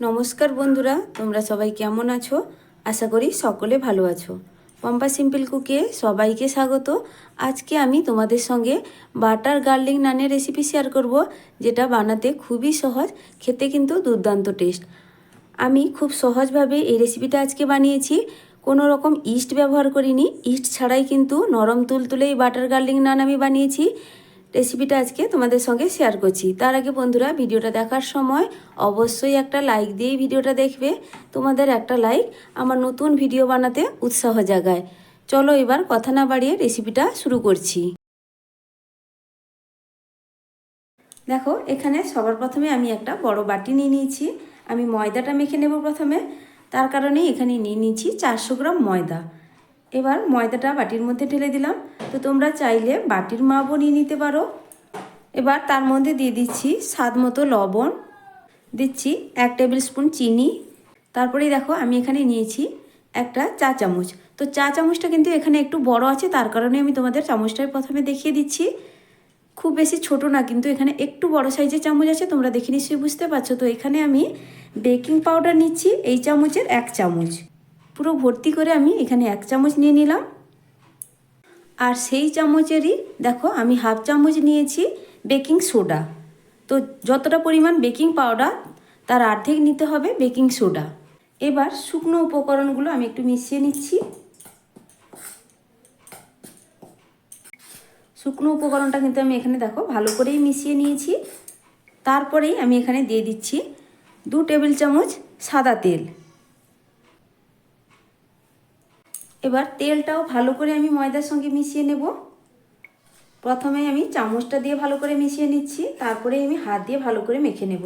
নমস্কার বন্ধুরা, তোমরা সবাই কেমন আছো? আশা করি সকলে ভালো আছো। পম্পা সিম্পল কুকে সবাইকে স্বাগত। আজকে আমি তোমাদের সঙ্গে বাটার গার্লিং নানের রেসিপি শেয়ার করব, যেটা বানাতে খুবই সহজ, খেতে কিন্তু দুর্দান্ত টেস্ট আমি খুব সহজভাবে এই রেসিপিটা আজকে বানিয়েছি। কোনো রকম ইস্ট ব্যবহার করিনি। ইস্ট ছাড়াই কিন্তু নরম তুলতুলে এই বাটার গার্লিং নান আমি বানিয়েছি। রেসিপিটা আজকে তোমাদের সঙ্গে শেয়ার করছি। তার আগে বন্ধুরা, ভিডিওটা দেখার সময় অবশ্যই একটা লাইক দিয়েই ভিডিওটা দেখবে। তোমাদের একটা লাইক আমার নতুন ভিডিও বানাতে উৎসাহ জাগায়। চলো এবার কথা না বাড়িয়ে রেসিপিটা শুরু করছি। দেখো, এখানে সবার প্রথমে আমি একটা বড় বাটি নিয়ে নিয়েছি। আমি ময়দাটা মেখে নেব প্রথমে। তার কারণে এখানে নিয়ে নিয়েছি চারশো গ্রাম ময়দা। এবার ময়দাটা বাটির মধ্যে ঢেলে দিলাম। তো তোমরা চাইলে বাটির মাপও নিয়ে নিতে পারো। এবার তার মধ্যে দিয়ে দিচ্ছি স্বাদ মতো লবণ। দিচ্ছি এক টেবিল স্পুন চিনি। তারপরেই দেখো আমি এখানে নিয়েছি একটা চা চামচ। তো চা চামচটা কিন্তু এখানে একটু বড় আছে, তার কারণে আমি তোমাদের চামচটাই প্রথমে দেখিয়ে দিচ্ছি। খুব বেশি ছোট না, কিন্তু এখানে একটু বড় সাইজের চামচ আছে, তোমরা দেখে নিশ্চয়ই বুঝতে পারছ। তো এখানে আমি বেকিং পাউডার নিচ্ছি, এই চামচের এক চামচ। পুরো ভর্তি করে আমি এখানে এক চামচ নিয়ে নিলাম। আর সেই চামচেরই দেখো আমি হাফ চামচ নিয়েছি বেকিং সোডা। তো যতটা পরিমাণ বেকিং পাউডার, তার অর্ধেক নিতে হবে বেকিং সোডা। এবার শুকনো উপকরণগুলো আমি একটু মিশিয়ে নিচ্ছি। শুকনো উপকরণটা কিন্তু আমি এখানে দেখো ভালো করেই মিশিয়ে নিয়েছি। তারপরেই আমি এখানে দিয়ে দিচ্ছি দু টেবিল চামচ সাদা তেল। এবার তেলটাও ভালো করে আমি ময়দার সঙ্গে মিশিয়ে নেব। প্রথমে আমি চামচটা দিয়ে ভালো করে মিশিয়ে নিচ্ছি, তারপরে আমি হাত দিয়ে ভালো করে মেখে নেব।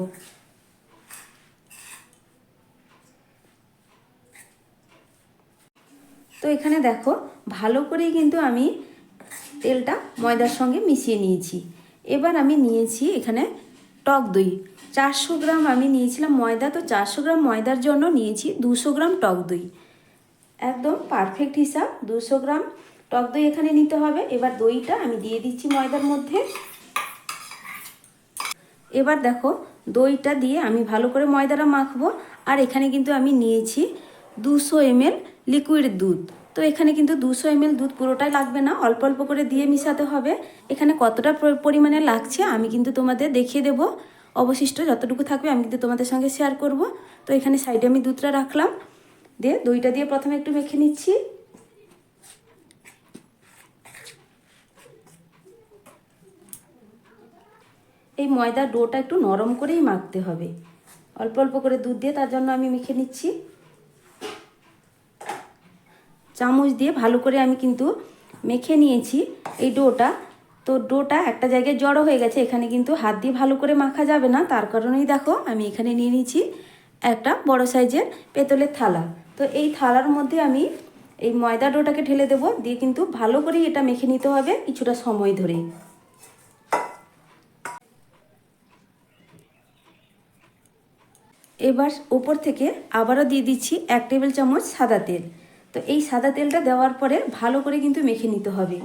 তো এখানে দেখো, ভালো করেই কিন্তু আমি তেলটা ময়দার সঙ্গে মিশিয়ে নিয়েছি। এবার আমি নিয়েছি এখানে টক দই। চারশো গ্রাম আমি নিয়েছিলাম ময়দা, তো চারশো গ্রাম ময়দার জন্য নিয়েছি দুশো গ্রাম টক দই। একদম পারফেক্ট হিসাব, দুশো গ্রাম। টক দই এখানে নিতে হবে। এবার দইটা আমি দিয়ে দিচ্ছি ময়দার মধ্যে। এবার দেখো, দইটা দিয়ে আমি ভালো করে ময়দাটা মাখবো। আর এখানে কিন্তু আমি নিয়েছি দুশো এমএল লিকুইড দুধ। তো এখানে কিন্তু দুশো এমএল দুধ পুরোটাই লাগবে না, অল্প অল্প করে দিয়ে মিশাতে হবে। এখানে কতটা পরিমাণে লাগছে আমি কিন্তু তোমাদের দেখিয়ে দেবো। অবশিষ্ট যতটুকু থাকবে আমি কিন্তু তোমাদের সঙ্গে শেয়ার করব। তো এখানে সাইডে আমি দুধটা রাখলাম। দিয়ে দইটা দিয়ে প্রথমে একটু মেখে নিচ্ছি। এই ময়দার ডোটা একটু নরম করেই মাখতে হবে। অল্প অল্প করে দুধ দিয়ে তার জন্য আমি মেখে নিচ্ছি। চামচ দিয়ে ভালো করে আমি কিন্তু মেখে নিয়েছি এই ডোটা। তো ডোটা একটা জায়গায় জড়ো হয়ে গেছে, এখানে কিন্তু হাত দিয়ে ভালো করে মাখা যাবে না। তার কারণেই দেখো আমি এখানে নিয়ে নিয়েছি একটা বড় সাইজের পেতলের থালা। তো এই থালার মধ্যে আমি এই ময়দা ডোটাকে ঢেলে দেবো, দিয়ে কিন্তু ভালো করে এটা মেখে নিতে হবে কিছুটা সময় ধরে। এবার ওপর থেকে আবারও দিয়ে দিচ্ছি এক টেবিল চামচ সাদা তেল। তো এই সাদা তেলটা দেওয়ার পরে ভালো করে কিন্তু মেখে নিতে হবে।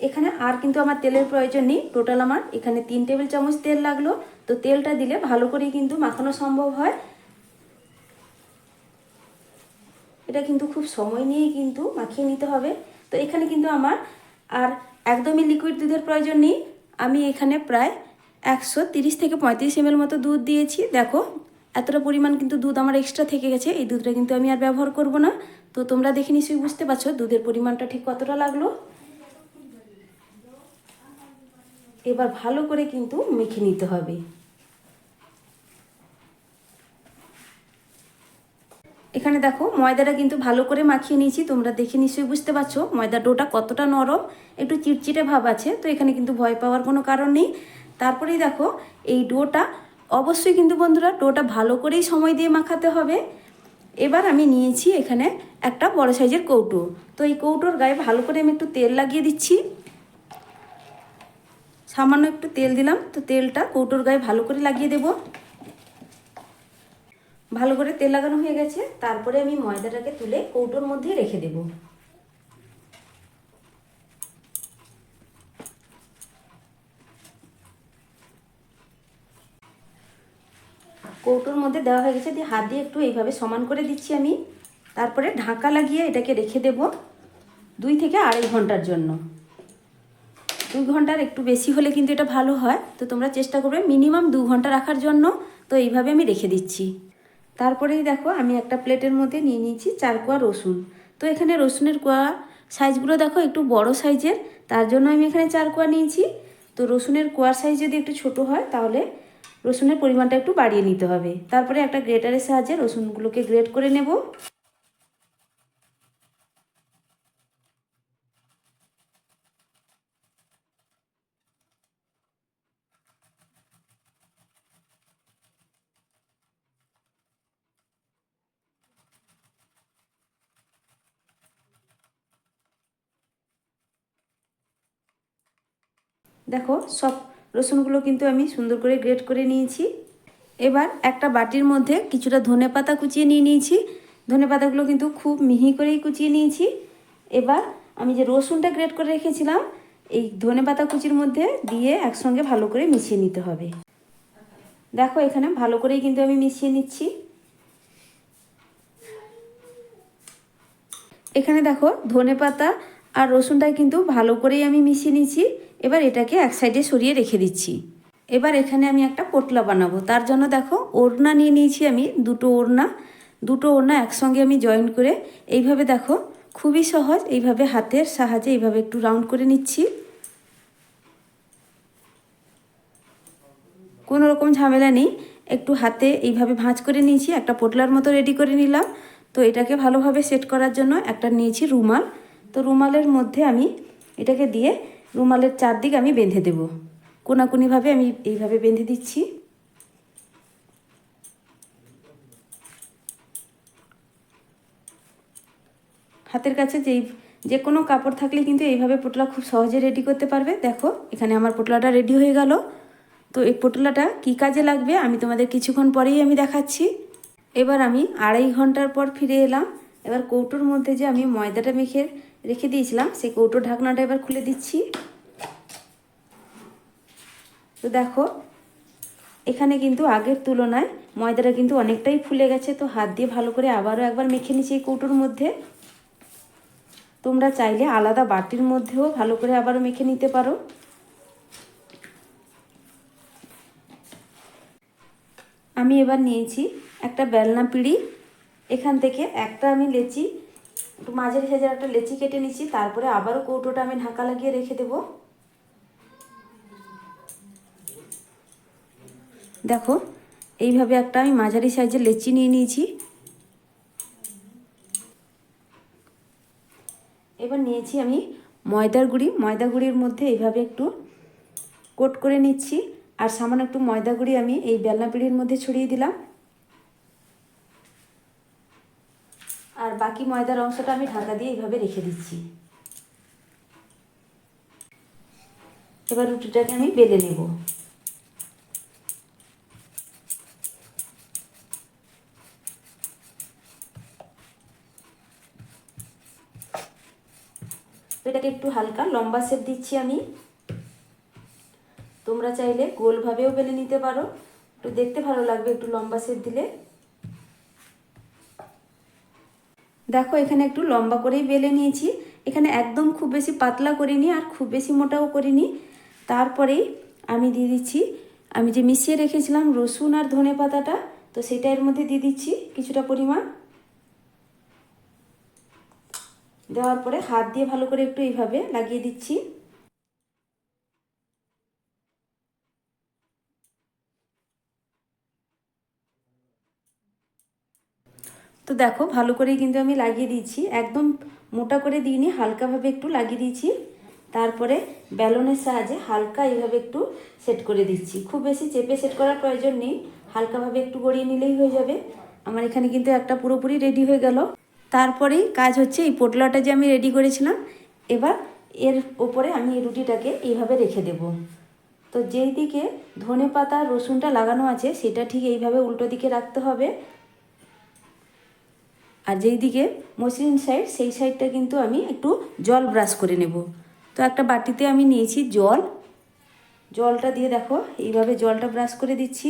এখানে আর কিন্তু আমার তেলের প্রয়োজন নেই, টোটাল আমার এখানে তিন টেবিল চামচ তেল লাগল। তো তেলটা দিলে ভালো করেই কিন্তু মাখানো সম্ভব হয়। এটা কিন্তু খুব সময় নিয়েই কিন্তু মাখিয়ে নিতে হবে। তো এখানে কিন্তু আমার আর একদমই লিকুইড দুধের প্রয়োজন নেই। আমি এখানে প্রায় একশো তিরিশ থেকে পঁয়ত্রিশ এমএল মতো দুধ দিয়েছি। দেখো, এতটা পরিমাণ কিন্তু দুধ আমার এক্সট্রা থেকে গেছে। এই দুধটা কিন্তু আমি আর ব্যবহার করব না। তো তোমরা দেখে নিশ্চয়ই বুঝতে পারছ দুধের পরিমাণটা ঠিক কতটা লাগল। এবার ভালো করে কিন্তু মেখে নিতে হবে। এখানে দেখো, ময়দাটা কিন্তু ভালো করে মাখিয়ে নিয়েছি, তোমরা দেখে নিশ্চয়ই বুঝতে পারছ। ময়দা ডোটা কতটা নরম, একটু চিটচিটে ভাব আছে, তো এখানে কিন্তু ভয় পাওয়ার কোনো কারণ নেই। তারপরেই দেখো, এই ডোটা, অবশ্যই কিন্তু বন্ধুরা ডোটা ভালো করেই সময় দিয়ে মাখাতে হবে। এবার আমি নিয়েছি এখানে একটা বড় সাইজের কৌটো। তো এই কৌটোর গায়ে ভালো করে আমি একটু তেল লাগিয়ে দিচ্ছি। সামান্য একটু তেল দিলাম, তো তেলটা কৌটোর গায়ে ভালো করে লাগিয়ে দেব। ভালো করে তেল লাগানো হয়ে গেছে। তারপরে আমি ময়দাটাকে তুলে কৌটোর মধ্যে রেখে দেবো। কৌটোর মধ্যে দেওয়া হয়ে গেছে দিয়ে হাত দিয়ে একটু এইভাবে সমান করে দিচ্ছি আমি। তারপরে ঢাকা লাগিয়ে এটাকে রেখে দেব দুই থেকে আড়াই ঘণ্টার জন্য। দুই ঘণ্টার একটু বেশি হলে কিন্তু এটা ভালো হয়। তো তোমরা চেষ্টা করবে মিনিমাম দু ঘণ্টা রাখার জন্য। তো এইভাবে আমি রেখে দিচ্ছি। তারপরেই দেখো আমি একটা প্লেটের মধ্যে নিয়ে নিয়েছি চার কোয়া রসুন। তো এখানে রসুনের কোয়া সাইজগুলো দেখো একটু বড় সাইজের, তার জন্য আমি এখানে চার কোয়া নিয়েছি। তো রসুনের কোয়ার সাইজ যদি একটু ছোট হয়, তাহলে রসুনের পরিমাণটা একটু বাড়িয়ে নিতে হবে। তারপরে একটা গ্রেটারের সাহায্যে রসুনগুলোকে গ্রেট করে নেব। দেখো, সব রসুনগুলো কিন্তু আমি সুন্দর করে গ্রেট করে নিয়েছি। এবার একটা বাটির মধ্যে কিছুটা ধনে পাতা কুচিয়ে নিয়ে নিয়েছি। ধনে পাতাগুলো কিন্তু খুব মিহি করেই কুচিয়ে নিয়েছি। এবার আমি যে রসুনটা গ্রেট করে রেখেছিলাম, এই ধনে পাতা কুচির মধ্যে দিয়ে একসঙ্গে ভালো করে মিশিয়ে নিতে হবে। দেখো, এখানে ভালো করেই কিন্তু আমি মিশিয়ে নিচ্ছি। এখানে দেখো, ধনে পাতা আর রসুনটা কিন্তু ভালো করেই আমি মিশিয়ে নিয়েছি এবার এটাকে এক সাইডে সরিয়ে রেখে দিচ্ছি। এবার এখানে আমি একটা পোটলা বানাবো। তার জন্য দেখো, ওড়না নিয়ে নিয়েছি আমি দুটো ওড়না। দুটো ওড়না একসঙ্গে আমি জয়েন করে এইভাবে দেখো, খুবই সহজ। এইভাবে হাতের সাহায্যে এইভাবে একটু রাউন্ড করে নিচ্ছি। কোনো রকম ঝামেলা নেই। একটু হাতে এইভাবে ভাঁজ করে নিয়েছি, একটা পোটলার মতো রেডি করে নিলাম। তো এটাকে ভালোভাবে সেট করার জন্য একটা নিয়েছি রুমাল। তো রুমালের মধ্যে আমি এটাকে দিয়ে রুমালের চারদিক আমি বেঁধে দেব। কোনাকুনিভাবে আমি এইভাবে বেঁধে দিচ্ছি। হাতের কাছে যেই, যে কোনো কাপড় থাকলে কিন্তু এইভাবে পোটলা খুব সহজে রেডি করতে পারবে। দেখো, এখানে আমার পোটলাটা রেডি হয়ে গেল। তো এই পোটলাটা কী কাজে লাগবে আমি তোমাদের কিছুক্ষণ পরেই আমি দেখাচ্ছি। এবার আমি আড়াই ঘণ্টার পর ফিরে এলাম। এবার কৌটোর মধ্যে যে আমি ময়দাটা মেখে রেখে দিয়েছিলাম, সেই কৌটোর ঢাকনাটা এবার খুলে দিচ্ছি। তো দেখো, এখানে কিন্তু আগের তুলনায় ময়দাটা কিন্তু অনেকটাই ফুলে গেছে, তো হাত দিয়ে ভালো করে আবারও একবার মেখে নিচ্ছি এই কৌটোর মধ্যে। তোমরা চাইলে আলাদা বাটির মধ্যেও ভালো করে আবারও মেখে নিতে পারো। আমি এবার নিয়েছি একটা বেলনা পিঁড়ি। এখান থেকে একটা আমি লেচি একটু মাঝারি সাইজের একটা লেচি কেটে নিচ্ছি, তারপরে আবারও কৌটোটা আমি ঢাকা লাগিয়ে রেখে দেব। দেখো, এইভাবে একটা আমি মাঝারি সাইজের লেচি নিয়ে নিয়েছি। এবার নিয়েছি আমি ময়দার গুঁড়ি। ময়দা গুঁড়ির মধ্যে এইভাবে একটু কোট করে নিচ্ছি। আর সামান্য একটু ময়দা গুঁড়ি আমি এই বেলনা পিঁড়ির মধ্যে ছড়িয়ে দিলাম। আর বাকি ময়দার অংশটা আমি ঢাকা দিয়ে এইভাবে রেখে দিচ্ছি। এবার রুটিটাকে আমি বেলে নেব। এটাকে একটু হালকা লম্বা শেপ দিচ্ছি আমি। তোমরা চাইলে গোলভাবেও বেলে নিতে পারো। একটু দেখতে ভালো লাগবে একটু লম্বা শেপ দিলে। দেখো, এখানে একটু লম্বা করেই বেলে নিয়েছি। এখানে একদম খুব বেশি পাতলা করিনি আর খুব বেশি মোটাও করিনি। তারপরেই আমি দিয়ে দিচ্ছি, আমি যে মিশিয়ে রেখেছিলাম রসুন আর ধনে পাতাটা, তো সেটা এর মধ্যে দিয়ে দিচ্ছি কিছুটা পরিমাণ। দেওয়ার পরে হাত দিয়ে ভালো করে একটু এইভাবে লাগিয়ে দিচ্ছি। তো দেখো, ভালো করেই কিন্তু আমি লাগিয়ে দিয়েছি। একদম মোটা করে দিইনি, হালকাভাবে একটু লাগিয়ে দিয়েছি। তারপরে ব্যালনের সাহায্যে হালকা এইভাবে একটু সেট করে দিচ্ছি। খুব বেশি চেপে সেট করার প্রয়োজন নেই, হালকাভাবে একটু গড়িয়ে নিলেই হয়ে যাবে। আমার এখানে কিন্তু একটা পুরোপুরি রেডি হয়ে গেল। তারপরেই কাজ হচ্ছে, এই পোটলাটা যে আমি রেডি করেছিলাম, এবার এর ওপরে আমি এই রুটিটাকে এইভাবে রেখে দেব। তো যেই দিকে ধনে পাতা রসুনটা লাগানো আছে, সেটা ঠিক এইভাবে উল্টো দিকে রাখতে হবে। আর যেই দিকে মসৃণ সাইড সেই সাইডটা কিন্তু আমি একটু জল ব্রাশ করে নেব। তো একটা বাটিতে আমি নিয়েছি জল। জলটা দিয়ে দেখো, এইভাবে জলটা ব্রাশ করে দিচ্ছি।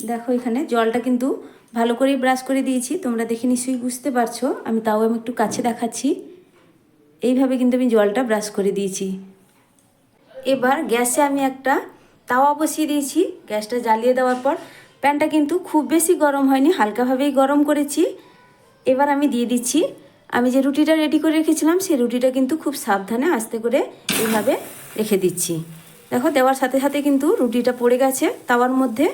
দেখো এখানে জলটা কিন্তু ভালো করে ব্রাশ করে দিয়েছি, তোমরা দেখে নিশ্চয়ই বুঝতে পারছ। আমি তাও আমি একটু কাছে দেখাচ্ছি। এইভাবে কিন্তু আমি জলটা ব্রাশ করে দিয়েছি। এবার গ্যাসে আমি একটা তাওয়া বসিয়ে দিয়েছি। গ্যাসটা জ্বালিয়ে দেওয়ার পর প্যানটা কিন্তু খুব বেশি গরম হয়নি, হালকাভাবেই গরম করেছি। এবার আমি দিয়ে দিচ্ছি, আমি যে রুটিটা রেডি করে রেখেছিলাম, সেই রুটিটা কিন্তু খুব সাবধানে আস্তে করে এইভাবে রেখে দিচ্ছি। দেখো, দেওয়ার সাথে সাথে কিন্তু রুটিটা পড়ে গেছে তাওয়ার মধ্যে।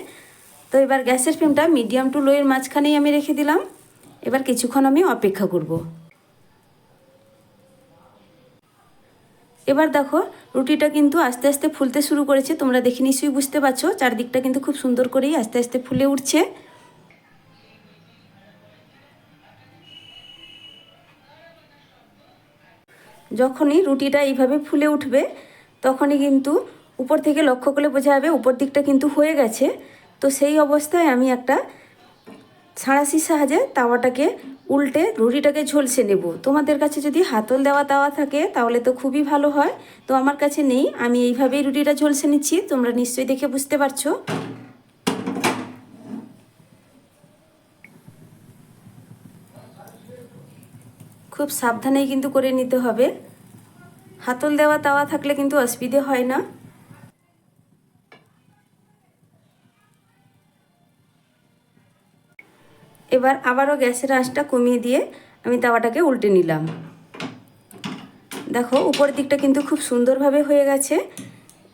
তো এবার গ্যাসের ফ্লেমটা মিডিয়াম টু লোয়ের মাঝখানেই আমি রেখে দিলাম। এবার কিছুক্ষণ আমি অপেক্ষা করব। এবার দেখো, রুটিটা কিন্তু আস্তে আস্তে ফুলতে শুরু করেছে। তোমরা দেখে নিশ্চয়ই বুঝতে পারছ, চারদিকটা কিন্তু খুব সুন্দর করেই আস্তে আস্তে ফুলে উঠছে। যখনই রুটিটা এইভাবে ফুলে উঠবে, তখনই কিন্তু উপর থেকে লক্ষ্য করলে বোঝা যাবে উপর দিকটা কিন্তু হয়ে গেছে। তো সেই অবস্থায় আমি একটা ছাড়াশির সাহায্যে তাওয়াটাকে উল্টে রুটিটাকে ঝলসে নেব। তোমাদের কাছে যদি হাতল দেওয়া তাওয়া থাকে, তাহলে তো খুবই ভালো হয়। তো আমার কাছে নেই, আমি এইভাবেই রুটিটা ঝলসে নিচ্ছি, তোমরা নিশ্চয়ই দেখে বুঝতে পারছ। খুব সাবধানেই কিন্তু করে নিতে হবে। হাতল দেওয়া তাওয়া থাকলে কিন্তু অসুবিধে হয় না। এবার আবারও গ্যাসের আঁচটা কমিয়ে দিয়ে আমি তাওয়াটাকে উল্টে নিলাম। দেখো, উপরের দিকটা কিন্তু খুব সুন্দরভাবে হয়ে গেছে।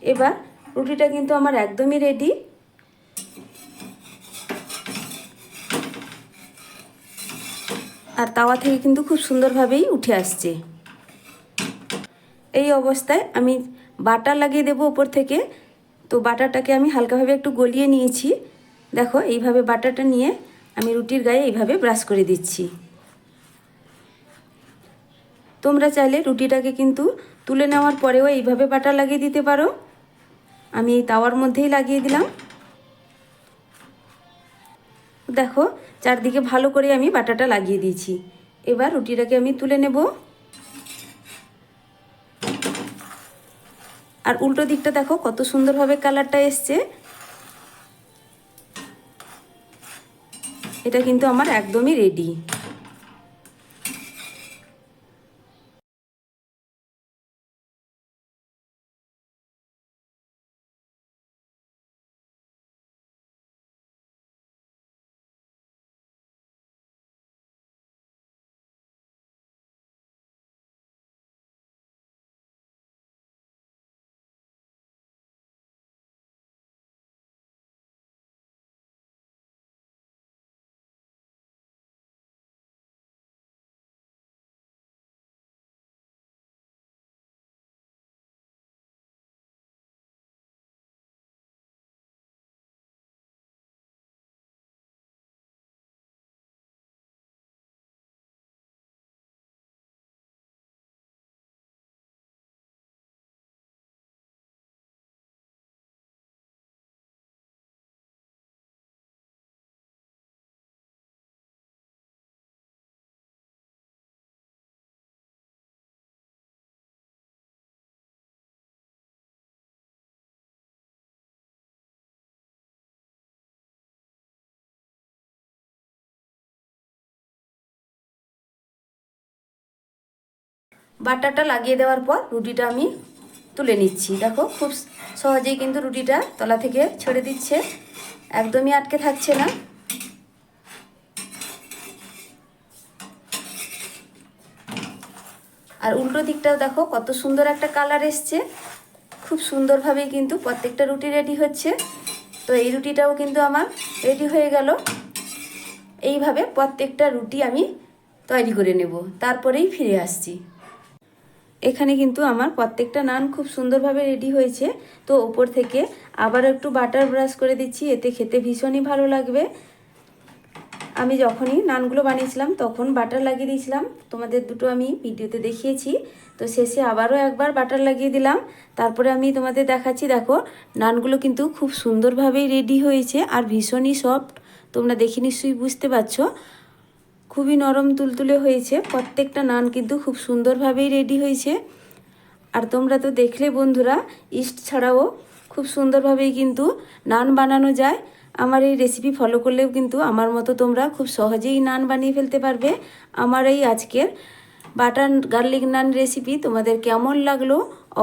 এবার রুটিটা কিন্তু আমার একদমই রেডি আর তাওয়া থেকে কিন্তু খুব সুন্দরভাবেই উঠে আসছে। এই অবস্থায় আমি বাটার লাগিয়ে দেবো উপর থেকে। তো বাটারটাকে আমি হালকাভাবে একটু গলিয়ে নিয়েছি। দেখো, এইভাবে বাটারটা নিয়ে আমি রুটির গায়ে এইভাবে ব্রাশ করে দিচ্ছি। তোমরা চাইলে রুটিটাকে কিন্তু তুলে নেওয়ার পরেও এইভাবে বাটা লাগিয়ে দিতে পারো। আমি এই তাওয়ার মধ্যেই লাগিয়ে দিলাম। দেখো, চারদিকে ভালো করে আমি বাটাটা লাগিয়ে দিয়েছি। এবার রুটিটাকে আমি তুলে নেব। আর উল্টো দিকটা দেখো, কত সুন্দরভাবে কালারটা এসছে। এটা কিন্তু আমার একদমই রেডি বাটারটা লাগিয়ে দেওয়ার পর রুটিটা আমি তুলে নিচ্ছি। দেখো, খুব সহজেই কিন্তু রুটিটা তলা থেকে ছেড়ে দিচ্ছে। একদমই আটকে থাকছে না। আর উল্টো দিকটাও দেখো, কত সুন্দর একটা কালার এসছে। খুব সুন্দরভাবেই কিন্তু প্রত্যেকটা রুটি রেডি হচ্ছে। তো এই রুটিটাও কিন্তু আমার রেডি হয়ে গেল। এইভাবে প্রত্যেকটা রুটি আমি তৈরি করে নেব। তারপরেই ফিরে আসছি। এখানে কিন্তু আমার প্রত্যেকটা নান খুব সুন্দরভাবে রেডি হয়েছে। তো ওপর থেকে আবার একটু বাটার ব্রাশ করে দিচ্ছি, এতে খেতে ভীষণই ভালো লাগবে। আমি যখনই নানগুলো বানিয়েছিলাম তখন বাটার লাগিয়ে দিয়েছিলাম। তোমাদের দুটো আমি ভিডিওতে দেখিয়েছি। তো শেষে আবারও একবার বাটার লাগিয়ে দিলাম। তারপরে আমি তোমাদের দেখাচ্ছি, দেখো, নানগুলো কিন্তু খুব সুন্দরভাবেই রেডি হয়েছে আর ভীষণই সফট তোমরা দেখে নিশ্চয়ই বুঝতে পারছ। খুবই নরম তুলতুলে হয়েছে। প্রত্যেকটা নান কিন্তু খুব সুন্দরভাবেই রেডি হয়েছে। আর তোমরা তো দেখলে বন্ধুরা ইস্ট ছাড়াও খুব সুন্দরভাবেই কিন্তু নান বানানো যায়। আমার এই রেসিপি ফলো করলেও কিন্তু আমার মতো তোমরা খুব সহজেই নান বানিয়ে ফেলতে পারবে। আমার এই আজকের বাটার গার্লিক নান রেসিপি তোমাদের কেমন লাগল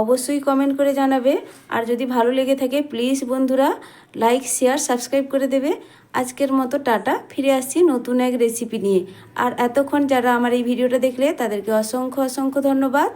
অবশ্যই কমেন্ট করে জানাবে। আর যদি ভালো লেগে থাকে প্লিজ বন্ধুরা লাইক শেয়ার সাবস্ক্রাইব করে দেবে। আজকের মতো টাটা, ফিরে আসছি নতুন এক রেসিপি নিয়ে। আর এতক্ষণ যারা আমার এই ভিডিওটা দেখলে, তাদেরকে অসংখ্য অসংখ্য ধন্যবাদ।